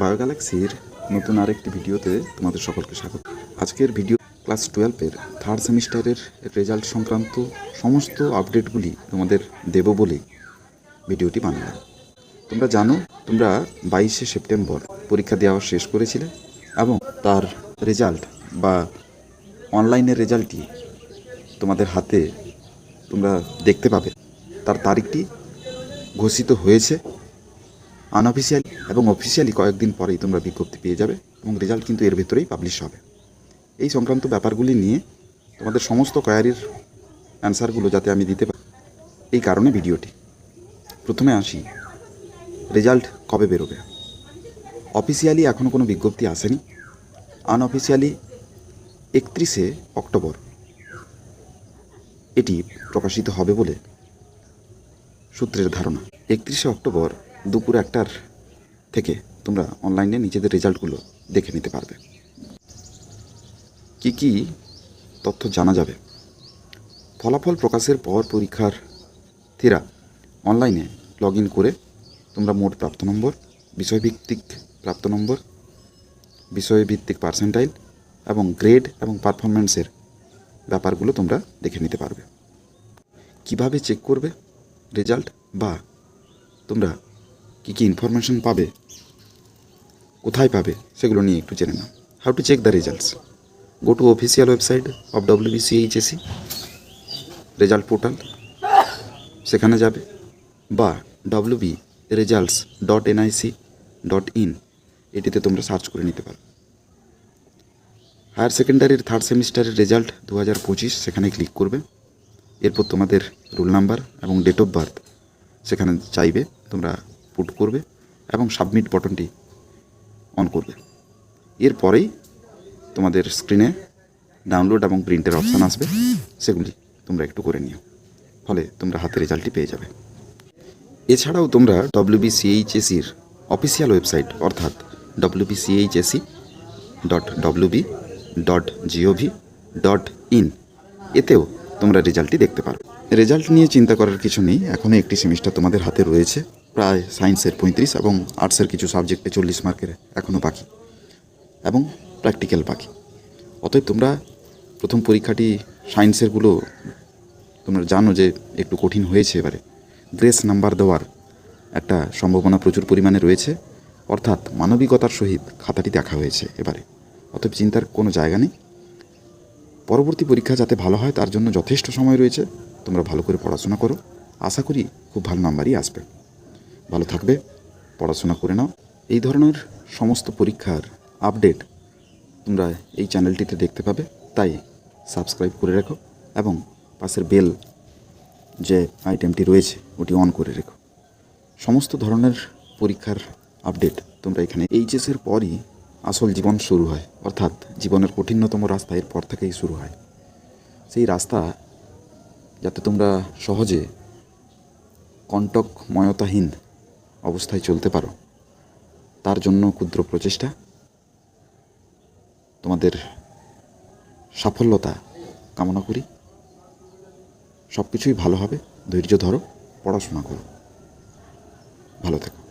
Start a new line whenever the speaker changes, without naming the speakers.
বায়োগ্যালাক্সির নতুন আরেকটি ভিডিওতে তোমাদের সকলকে স্বাগত। আজকের ভিডিও ক্লাস টুয়েলভের থার্ড সেমিস্টারের রেজাল্ট সংক্রান্ত সমস্ত আপডেটগুলি তোমাদের দেব বলেই ভিডিওটি বানালাম। তোমরা জানো, তোমরা বাইশে সেপ্টেম্বর পরীক্ষা দেওয়া শেষ করেছিলে এবং তার রেজাল্ট বা অনলাইনের রেজাল্টটি তোমাদের হাতে তোমরা দেখতে পাবে। তার তারিখটি ঘোষিত হয়েছে আনঅফিসিয়ালি এবং অফিসিয়ালি কয়েকদিন পরেই তোমরা বিজ্ঞপ্তি পেয়ে যাবে এবং রেজাল্ট কিন্তু এর ভেতরেই পাবলিশ হবে। এই সংক্রান্ত ব্যাপারগুলি নিয়ে তোমাদের সমস্ত কয়ারির অ্যান্সারগুলো যাতে আমি দিতে পারি, এই কারণে ভিডিওটি। প্রথমে আসি রেজাল্ট কবে বেরোবে? অফিসিয়ালি এখনও কোনো বিজ্ঞপ্তি আসেনি। আনঅফিসিয়ালি একত্রিশে অক্টোবর। এটি প্রকাশিত হবে বলে সূত্রের ধারণা। একত্রিশে অক্টোবর দুপুর একটার থেকে তোমরা অনলাইনে নিজেদের রেজাল্টগুলো দেখে নিতে পারবে। কি কি তথ্য জানা যাবে? ফলাফল প্রকাশের পর পরীক্ষার পরীক্ষার্থীরা অনলাইনে লগ ইন করে তোমরা মোট প্রাপ্ত নম্বর, বিষয়ভিত্তিক প্রাপ্ত নম্বর, বিষয়ভিত্তিক পার্সেন্টাইল এবং গ্রেড এবং পারফরমেন্সের ব্যাপারগুলো তোমরা দেখে নিতে পারবে। কীভাবে চেক করবে রেজাল্ট বা তোমরা কী কী ইনফরমেশন পাবে? কোথায় পাবে? সেগুলো নিয়ে একটু জেনে নাও। How to check the results go to official website of WBCHSE result portal সেখানে যাবে বা WB results dot NIC dot in এটিতে তোমরা সার্চ করে নিতে পারো। হায়ার সেকেন্ডারির থার্ড সেমিস্টারের রেজাল্ট দু হাজার পঁচিশ, সেখানে ক্লিক করবে। এরপর তোমাদের রোল নাম্বার এবং ডেট অফ বার্থ সেখানে চাইবে তোমরা পুট করবে এবং সাবমিট বটনটি অন করবে। এরপরেই তোমাদের স্ক্রিনে ডাউনলোড এবং প্রিন্টের অপশান আসবে। সেগুলি তোমরা একটু করে নিও, ফলে তোমরা হাতে রেজাল্টটি পেয়ে যাবে। এছাড়াও তোমরা ডব্লিউবিসিএইচএসির অফিসিয়াল ওয়েবসাইট অর্থাৎ WBCHSE dot WB dot GOV dot in এতেও তোমরা রেজাল্টটি দেখতে পারো। রেজাল্ট নিয়ে চিন্তা করার কিছু নেই এখনও একটি সেমিস্টার তোমাদের হাতে রয়েছে। প্রায় সায়েন্সের পঁয়ত্রিশ এবং আর্টসের কিছু সাবজেক্টে চল্লিশ মার্কের এখনও বাকি এবং প্র্যাকটিক্যাল বাকি। অতএব তোমরা প্রথম পরীক্ষাটি সায়েন্সেরগুলো তোমরা জানো যে একটু কঠিন হয়েছে এবারে। গ্রেস নাম্বার দেওয়ার একটা সম্ভাবনা প্রচুর পরিমাণে রয়েছে। অর্থাৎ মানবিকতার সহিত খাতাটি দেখা হয়েছে এবারে। অতএব চিন্তার কোনো জায়গা নেই। পরবর্তী পরীক্ষা যাতে ভালো হয় তার জন্য যথেষ্ট সময় রয়েছে। তোমরা ভালো করে পড়াশোনা করো। আশা করি খুব ভালো নাম্বারই আসবে। ভালো থাকবে, পড়াশোনা করে নাও। এই ধরনের সমস্ত পরীক্ষার আপডেট তোমরা এই চ্যানেলটিতে দেখতে পাবে। তাই সাবস্ক্রাইব করে রেখো এবং পাশের বেল যে আইটেমটি রয়েছে, ওটি অন করে রেখো। সমস্ত ধরনের পরীক্ষার আপডেট তোমরা এখানে এইচএসের পরই আসল জীবন শুরু হয়। অর্থাৎ জীবনের কঠিনতম রাস্তা এর পর থেকেই শুরু হয়। সেই রাস্তা যাতে তোমরা সহজে কণ্টকময়তাহীন অবস্থায় চলতে পারো। তার জন্য ক্ষুদ্র প্রচেষ্টা। তোমাদের সাফল্যতা কামনা করি। সব কিছুই ভালো হবে, ধৈর্য ধরো, পড়াশোনা করো। ভালো থেকো।